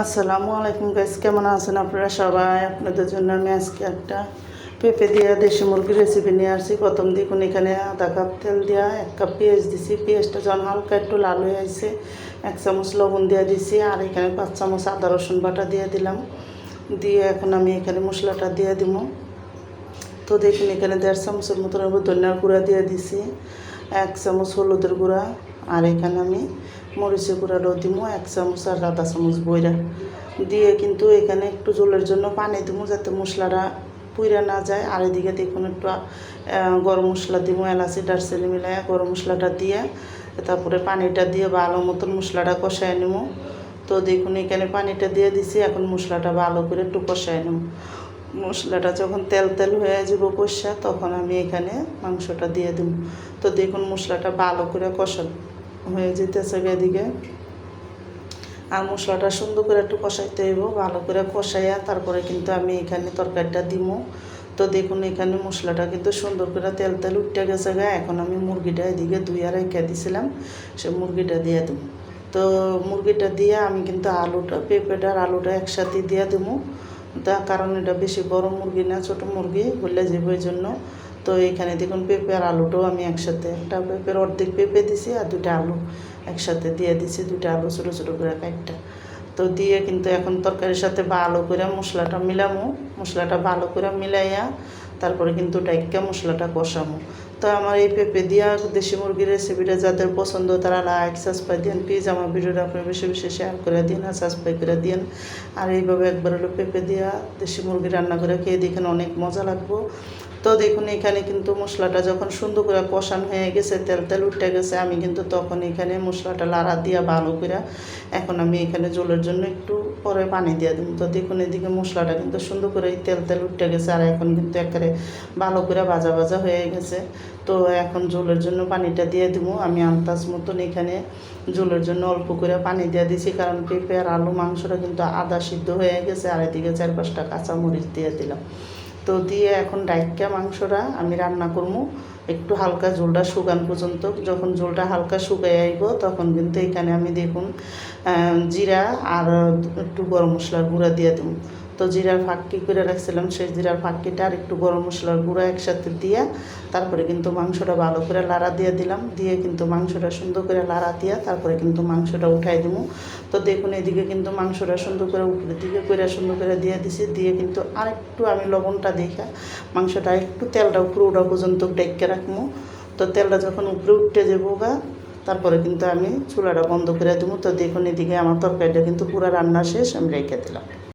আসসালামু আলাইকুম গাইস কেমন আছেন আপনারা সবাই? আপনাদের জন্য আমি আজকে একটা পেঁপে দিয়ে দেশি মুরগির রেসিপি নিয়ে আসছি। প্রথম দেখুন, এখানে আধা কাপ তেল দেওয়া এক কাপ পেঁয়াজ দিছি। পেঁয়াজটা যখন হালকা একটু লাল হয়ে আসছে, এক চামচ লবণ দিয়ে দিছি আর এখানে পাঁচ চামচ আদা, রসুন বাটা দিয়ে দিলাম। দিয়ে এখন আমি এখানে মশলাটা দিয়ে দিব। তো দেখুন, এখানে দেড় চামচের মতন ধনিয়ার গুঁড়া দিয়ে দিছি, এক চামচ হলুদের গুঁড়া আর এখানে আমি মরিচের গুঁড়াটাও দিব এক চামচ আর আধা চামচ বইরা। দিয়ে কিন্তু এখানে একটু জলের জন্য পানি দিব যাতে মশলাটা পুইরা না যায়। আর এদিকে দেখুন একটু গরম মশলা দিব এলাচি, দারচিনি মিলাই গরম মশলাটা দিয়ে, তারপরে পানিটা দিয়ে ভালো মতন মশলাটা কষায় নেব তো দেখুন এখানে পানিটা দিয়ে দিছি, এখন মশলাটা ভালো করে একটু কষায় নেব মশলাটা যখন তেল তেল হয়ে যাব কষা, তখন আমি এখানে মাংসটা দিয়ে দেব তো দেখুন মশলাটা ভালো করে কষা হয়ে যেতেছে এদিকে আর মশলাটা সুন্দর করে একটু কষাইতে হইব, ভালো করে কষাইয়া তারপরে কিন্তু আমি এখানে তরকারিটা দিব তো দেখুন, এখানে মশলাটা কিন্তু সুন্দর করে তেল তেল উঠতে গেছে গা। এখন আমি মুরগিটা এদিকে দুই আর রেখে দিছিলাম, সে মুরগিটা দিয়ে দেবো তো মুরগিটা দিয়ে আমি কিন্তু আলুটা, পেঁপেটা আর আলুটা একসাথে দিয়ে দেবো তা কারণ এটা বেশি বড় মুরগি না, ছোটো মুরগি, বললে যাব এই জন্য তো এখানে দেখুন পেঁপে আর আলুটাও আমি একসাথে, একটা পেঁপের অর্ধেক পেঁপে দিছি আর দুটা আলু একসাথে দিয়ে দিছি দুটা আলু ছোটো ছোটো করে একটা তো দিয়ে কিন্তু এখন তরকারির সাথে ভালো করে মশলাটা মিলামো, মশলাটা ভালো করে মিলাইয়া তারপরে কিন্তু ডাইকা মশলাটা কষামো। তো আমার এই পেঁপে দিয়া দেশি মুরগির রেসিপিটা যাদের পছন্দ তারা লাইক সাবস্ক্রাইব দিন প্লিজ আমার ভিডিওটা আপনি বেশি বেশি শেয়ার করে দিন আর সাবস্ক্রাইব করে দিন আর এইভাবে একবার হলো পেঁপে দিয়া দেশি মুরগি রান্না করে খেয়ে দেখেন অনেক মজা লাগবো। তো দেখুন, এখানে কিন্তু মশলাটা যখন সুন্দর করে কষান হয়ে গেছে, তেল তেল উঠে গেছে, আমি কিন্তু তখন এখানে মশলাটা লাড়া দিয়া ভালো করে এখন আমি এখানে জলের জন্য একটু পরে পানি দিয়ে দিই তো দেখুন, এদিকে মশলাটা কিন্তু সুন্দর করে তেল তেল উঠে গেছে আর এখন কিন্তু একেবারে ভালো করে ভাজা ভাজা হয়ে গেছে। তো এখন জলের জন্য পানিটা দিয়ে দিব। আমি আন্দাজ মতন এখানে জলের জন্য অল্প করে পানি দিয়ে দিছি, কারণ পেঁপে আর আলু মাংসটা কিন্তু আদা সিদ্ধ হয়ে গেছে, আর এদিকে চার পাঁচটা কাঁচা মরিচ দিয়ে দিলাম। তো দিয়ে এখন ডাইকা মাংসটা আমি রান্না করব একটু হালকা ঝোলটা শুকান পর্যন্ত। যখন ঝোলটা হালকা শুকাই আইব, তখন কিন্তু এখানে আমি দেখুন জিরা আর একটু গরম মশলার গুঁড়া দিয়ে দেবো তো জিরার ফাঁকি করে রাখছিলাম, সেই জিরার ফাঁকিটা আর একটু গরম মশলার গুঁড়া একসাথে দিয়ে তারপরে কিন্তু মাংসটা ভালো করে লাড়া দিয়ে দিলাম, দিয়ে কিন্তু মাংসটা সুন্দর করে লাড়া দিয়ে তারপরে কিন্তু মাংসটা উঠাই দিব তো দেখুন, এদিকে কিন্তু মাংসটা সুন্দর করে উপরের দিকে করে সুন্দর করে দিয়ে দিছি, দিয়ে কিন্তু আরেকটু আমি লবণটা দেখা, মাংসটা একটু তেলটা উপরে উঠা পর্যন্ত ডেকে রাখব তো তেলটা যখন উপরে উঠতে যাব গা, তারপরে কিন্তু আমি চুলাটা বন্ধ করে দেবো তো দেখুন, এদিকে আমার তরকারিটা কিন্তু পুরো রান্না শেষ, আমি রেখে দিলাম।